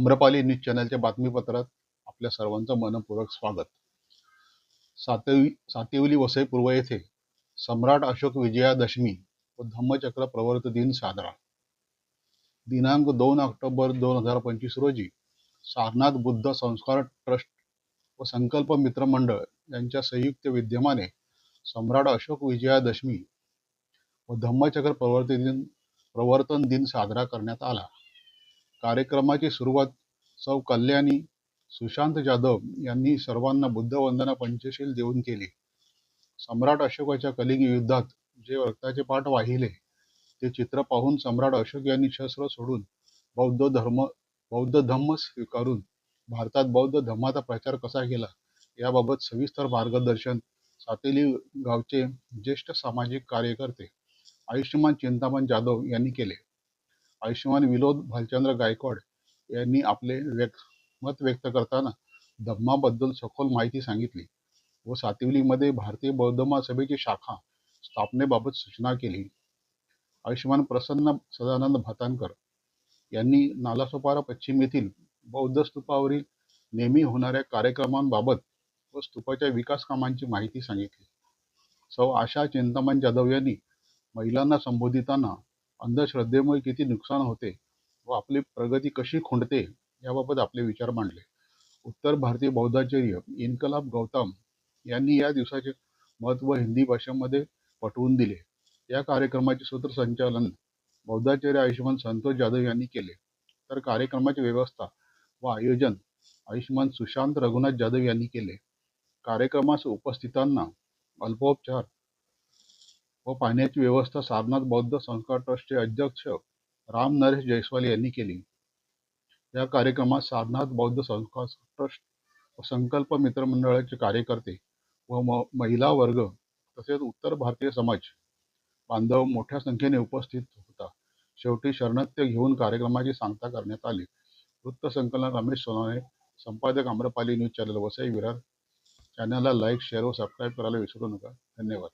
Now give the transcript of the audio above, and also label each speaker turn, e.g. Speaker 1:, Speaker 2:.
Speaker 1: Amrapali news चॅनलच्या बातमीपत्रात आपल्या सर्वांचं मनपूर्वक स्वागत. सातवी सातिवली वसई पूर्व येथे सम्राट अशोक विजयादशमी व धम्मचक्र प्रवर्त दिन साजरा. दिनांक दोन ऑक्टोबर दोन हजार पंचवीस रोजी सारनाथ बुद्ध संस्कार ट्रस्ट व संकल्प मित्र मंडळ यांच्या संयुक्त विद्यमाने सम्राट अशोक विजयादशमी व धम्मचक्र प्रवर्तन दिन प्रवर्तन दिन साजरा करण्यात आला. कार्यक्रमाची सुरुवात सौ कल्याणी सुशांत जाधव यांनी सर्वांना बुद्धवंदना पंचशील देऊन केली. सम्राट अशोकाच्या कलिंग युद्धात जे रक्ताचे पाठ वाहिले ते चित्र पाहून सम्राट अशोक यांनी शस्त्र सोडून बौद्ध धर्म बौद्ध धम्म स्वीकारून भारतात बौद्ध धर्माचा प्रचार कसा केला याबाबत सविस्तर मार्गदर्शन सातेली गावचे ज्येष्ठ सामाजिक कार्यकर्ते आयुष्यमान चिंतामण जाधव यांनी केले. आयुष्यमान विनोद भालचंद्र गायकवाड यांनी आपले व्यक्त मत व्यक्त करताना धम्माबद्दल सखोल माहिती सांगितली व सातिवलीमध्ये भारतीय बौद्ध महासभेची शाखा स्थापनेबाबत सूचना केली. आयुष्यमान प्रसन्न सदानंद भातानकर यांनी नालासोपारा पश्चिम येथील बौद्ध स्तूपावरील नेहमी होणाऱ्या कार्यक्रमांबाबत व स्तूपाच्या विकास कामांची माहिती सांगितली. सौ आशा चिंतामण जाधव यांनी महिलांना संबोधिताना अंधश्रद्धेमुळे किती नुकसान होते व आपली प्रगती कशी खुंटते याबाबत आपले विचार मांडले. उत्तर भारतीय बौद्धाचार्य इन्कलाब गौतम यांनी या दिवसाचे महत्त्व हिंदी भाषेमध्ये पटवून दिले. या कार्यक्रमाचे सूत्रसंचालन बौद्धाचार्य आयुष्यमान संतोष जाधव यांनी केले. तर कार्यक्रमाची व्यवस्था व आयोजन आयुष्यमान सुशांत रघुनाथ जाधव यांनी केले. कार्यक्रमास उपस्थितांना अल्पोपचार व पाण्याची व्यवस्था सारनाथ बौद्ध संस्कार ट्रस्टचे अध्यक्ष राम नरेश जयस्वाल यांनी केली. या कार्यक्रमात सारनाथ बौद्ध संस्था ट्रस्ट व संकल्प मित्रमंडळाचे कार्यकर्ते व म महिला वर्ग तसेच उत्तर भारतीय समाज बांधव मोठ्या संख्येने उपस्थित होता. शेवटी शरणत्य घेऊन कार्यक्रमाची सांगता करण्यात आली. वृत्तसंकलन रमेश सोनाने संपादक आम्रपाली न्यूज चॅनल वसई विरार. चॅनलला लाईक शेअर व सबस्क्राईब करायला विसरू नका. धन्यवाद.